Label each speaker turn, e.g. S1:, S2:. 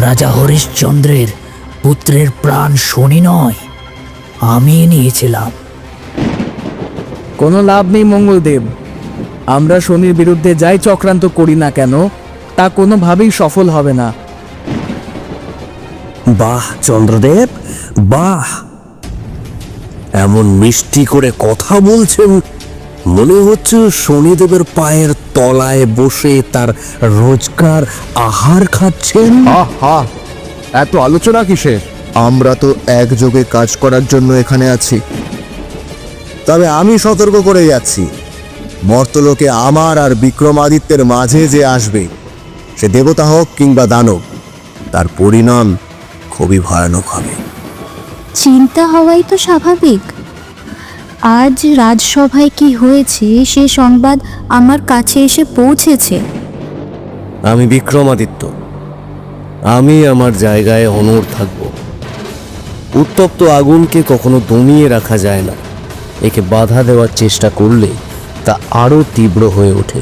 S1: রাজা হরিশ্চন্দ্রের পুত্রের প্রাণ শনি নয় আমি নিয়েছিলাম।
S2: কোনো লাভ নেই মঙ্গলদেব। আমরা শনির বিরুদ্ধে যাই চক্রান্ত করি না কেন তা কোনোভাবেই সফল হবে না।
S3: বাহ চন্দ্রদেব বাহ। এমন মিষ্টি করে কথা বলছেন মনে হচ্ছে শনিদেবের পায়ের তলায় বসে তার রোজকার আহার খাচ্ছেন।
S4: আহা এত আলোচনা কিসের? আমরা তো একযোগে কাজ করার জন্য এখানে আছি। তবে আমি সতর্ক করে যাচ্ছি মর্তলোকে আমার আর বিক্রমাদিত্যের মাঝে যে আসবে সে দেবতা হোক কিংবা দানব তার পরিণাম খুবই ভয়ানক হবে।
S5: চিন্তা হওয়াই তো স্বাভাবিক। আজ রাজসভায় কি হয়েছে সে সংবাদ আমার কাছে এসে পৌঁছেছে।
S3: আমি বিক্রমাদিত্য। আমি আমার জায়গায় অনর থাকব। উত্তপ্ত আগুনকে কখনো দমিয়ে রাখা যায় না। একে বাধা দেওয়ার চেষ্টা করলে তা আরও তীব্র হয়ে ওঠে।